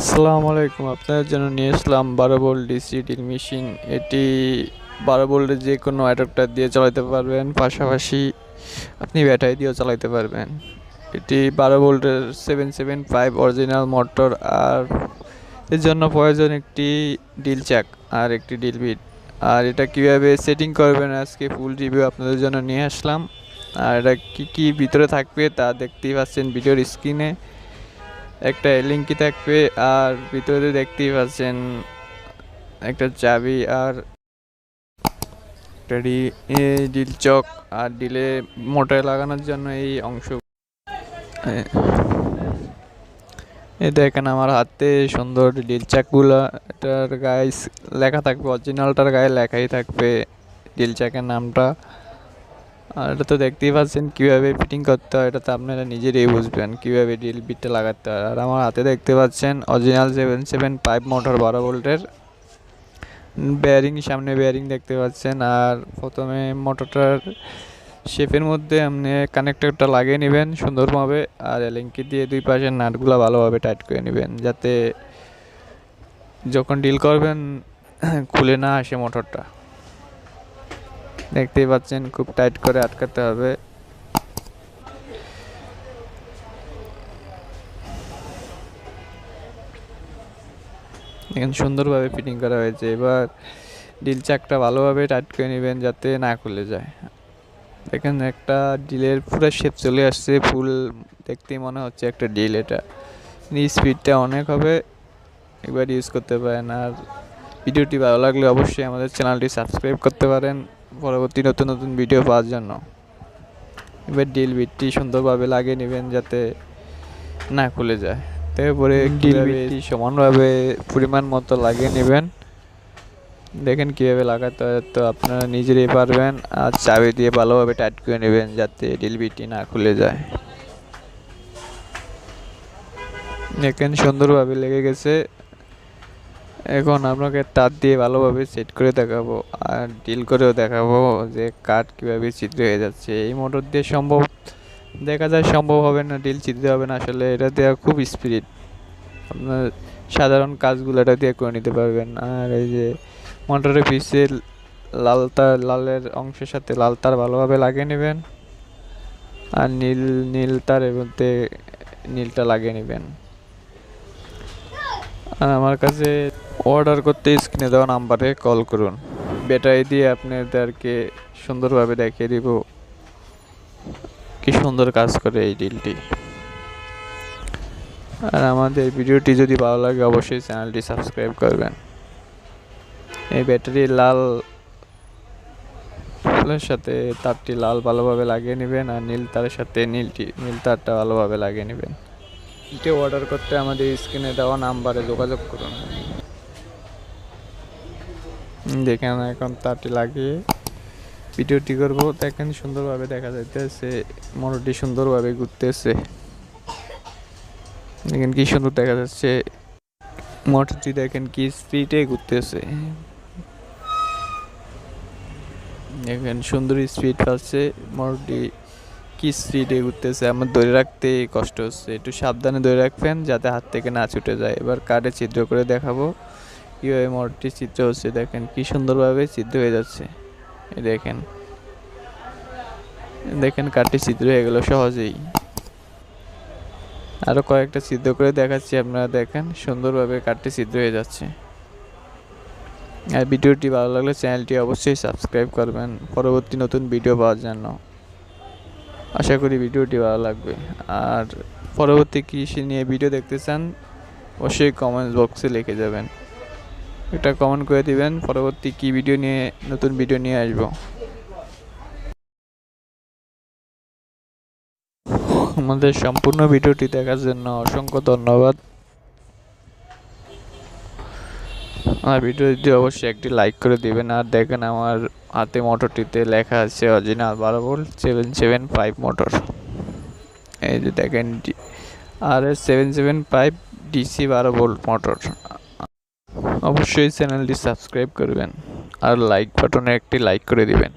আসসালামু আলাইকুম আপনাদের জন্য নিয়ে আসলাম বারো ভোল্ট ডিসি ড্রিল মেশিন এটি বারো ভোল্টের যে কোনো অ্যাডাপ্টার দিয়ে চালাতে পারবেন, পাশাপাশি আপনি ব্যাটারি দিয়েও চালাতে পারবেন। এটি বারো ভোল্টের seven seven five original motor আর এর জন্য প্রয়োজন একটি ডিল চাক আর একটি ডিল বিট আর এটা কীভাবে সেটিং করবেন, আজকে ফুল রিভিউ আপনাদের জন্য নিয়ে আসলাম। আর এটা কী কী ভিতরে থাকবে তা দেখতেই পাচ্ছেন ভিডিওর স্ক্রিনে একটা লিঙ্কি থাকবে, আর ভিতরে দেখতেই পাচ্ছেন একটা চাবি আর একটা ডিল চক আর ডিলে মোটরে লাগানোর জন্য এই অংশ। এই দেখেন আমার হাতে সুন্দর ডিল চাকগুলো, এটার গায়ে লেখা থাকবে অরিজিনালটার গায়ে লেখাই থাকবে ডিল চাকের নামটা। আর এটা তো দেখতেই পাচ্ছেন, কীভাবে ফিটিং করতে হয়, এটা তো আপনারা নিজেরাই বুঝবেন, কীভাবে ড্রিল বিটটা লাগাতে হয়। আর আমার হাতে দেখতে পাচ্ছেন original seven seven five motor বারো ভোল্টের বেয়ারিং সামনে বেয়ারিং দেখতে পাচ্ছেন। আর প্রথমে মোটরটার শেপের মধ্যে আপনি কানেক্টরটা লাগিয়ে নেবেন সুন্দরভাবে, আর এলিঙ্কি দিয়ে দুই পাশের নাটগুলো ভালোভাবে টাইট করে নেবেন, যাতে যখন ডিল করবেন, খুলে না আসে মোটরটা দেখতেই পাচ্ছেন, খুব টাইট করে আটকাতে হবে। এখানে সুন্দরভাবে ফিটিং করা হয়েছে। এবার ডিল চাকটা ভালোভাবে টাইট করে নেবেন যাতে না খুলে যায়। দেখেন, একটা ডিলের পুরো শেপ চলে আসছে, ফুল দেখতেই মনে হচ্ছে একটা ডিল এটা। স্পিডটা অনেক হবে, একবার ইউজ করতে পারেন। আর ভিডিওটি ভালো লাগলে অবশ্যই আমাদের চ্যানেলটি সাবস্ক্রাইব করতে পারেন। পরবর্তী নতুন নতুন ভিডিও পাওয়ার জন্য। এবার ডিল বিটটি সুন্দরভাবে লাগিয়ে নেবেন যাতে না খুলে যায়। তারপরে ডিল বিটটি সমানভাবে পরিমাণ মতো লাগিয়ে নেবেন। দেখেন কীভাবে লাগাতে হয়। তো আপনারা নিজেরাই পারবেন আর চাবি দিয়ে ভালোভাবে টাইট করে নেবেন যাতে ডিল বিটটি না খুলে যায়। দেখেন সুন্দরভাবে লেগে গেছে। এখন আপনাকে তার দিয়ে ভালোভাবে সেট করে দেখাবো আর ডিল করেও দেখাবো যে কাঠ কীভাবে ছিদ্র হয়ে যাচ্ছে। এই মোটর দিয়ে সম্ভব দেখা যায় সম্ভব হবে না ডিল ছিদ্র হবে না, আসলে এটা দেওয়া খুব স্পিড আপনার সাধারণ কাজগুলো এটা দিয়ে করে নিতে পারবেন। আর এই যে মোটরের পিছে লাল তার, লালের অংশের সাথে লাল তার ভালোভাবে লাগিয়ে নেবেন। আর নীল নীল তারের মধ্যে নীলটা লাগিয়ে নেবেন। আর আমার কাছে অর্ডার করতে স্ক্রিনে দেওয়া নাম্বারে কল করুন। ব্যাটারি দিয়ে আপনাদেরকে সুন্দরভাবে দেখিয়ে দিব কি সুন্দর কাজ করে এই ডিলটি আর আমাদের ভিডিওটি যদি ভালো লাগে অবশ্যই চ্যানেলটি সাবস্ক্রাইব করবেন। এই ব্যাটারি লাল ফুলের সাথে তারটি লাল ভালোভাবে লাগিয়ে নেবেন আর নীল তারের সাথে নীলটি, নীল তারটা ভালোভাবে লাগিয়ে নেবেন। এটি অর্ডার করতে আমাদের স্ক্রিনে দেওয়া নাম্বারে যোগাযোগ করুন। দেখেন এখন তারটি লাগিয়ে ভিডিওটি করব। দেখেন সুন্দরভাবে দেখা যাইতেছে মোটরটি সুন্দরভাবে ঘুরতেছে। দেখেন কি সুন্দর দেখা যাচ্ছে। মোটরটি দেখেন কি স্পিডে ঘুরতেছে। দেখেন সুন্দর স্পিড পাচ্ছে মোটরটি কি স্পিডে ঘুরতেছে, আমার ধরে রাখতে কষ্ট হচ্ছে। একটু সাবধানে ধরে রাখবেন, যাতে হাত থেকে না ছুটে যায়। এবার কার্ডে ছিদ্র করে দেখাবো। কীভাবে মোটরটি চিত্র হচ্ছে, দেখেন কি সুন্দরভাবে ছিদ্র হয়ে যাচ্ছে। দেখেন। দেখেন কাঠটি ছিদ্র হয়ে গেল সহজেই। আরও কয়েকটা ছিদ্র করে দেখাচ্ছি আপনারা, দেখেন সুন্দরভাবে কাঠটি ছিদ্র হয়ে যাচ্ছে। আর ভিডিওটি ভালো লাগলে চ্যানেলটি অবশ্যই সাবস্ক্রাইব করবেন, পরবর্তী নতুন ভিডিও পাওয়ার জন্য। আশা করি ভিডিওটি ভালো লাগবে। আর পরবর্তী কৃষি নিয়ে ভিডিও দেখতে চান, অবশ্যই কমেন্ট বক্সে লিখে যাবেন। একটা কমেন্ট করে দিবেন। পরবর্তী কি ভিডিও নিয়ে, নতুন ভিডিও নিয়ে আসব। আমাদের সম্পূর্ণ ভিডিওটি দেখার জন্য অসংখ্য ধন্যবাদ। আমার ভিডিওটি অবশ্যই একটি লাইক করে দিবেন। আর দেখেন আমার হাতে মোটরটিতে লেখা আছে অরিজিনাল বারো volt seven seven five motor এই যে দেখেন R S seven seven five DC বারো ভোল্ট মোটর অবশ্যই চ্যানেলটি সাবস্ক্রাইব করবেন আর লাইক বাটনে একটি লাইক করে দিবেন।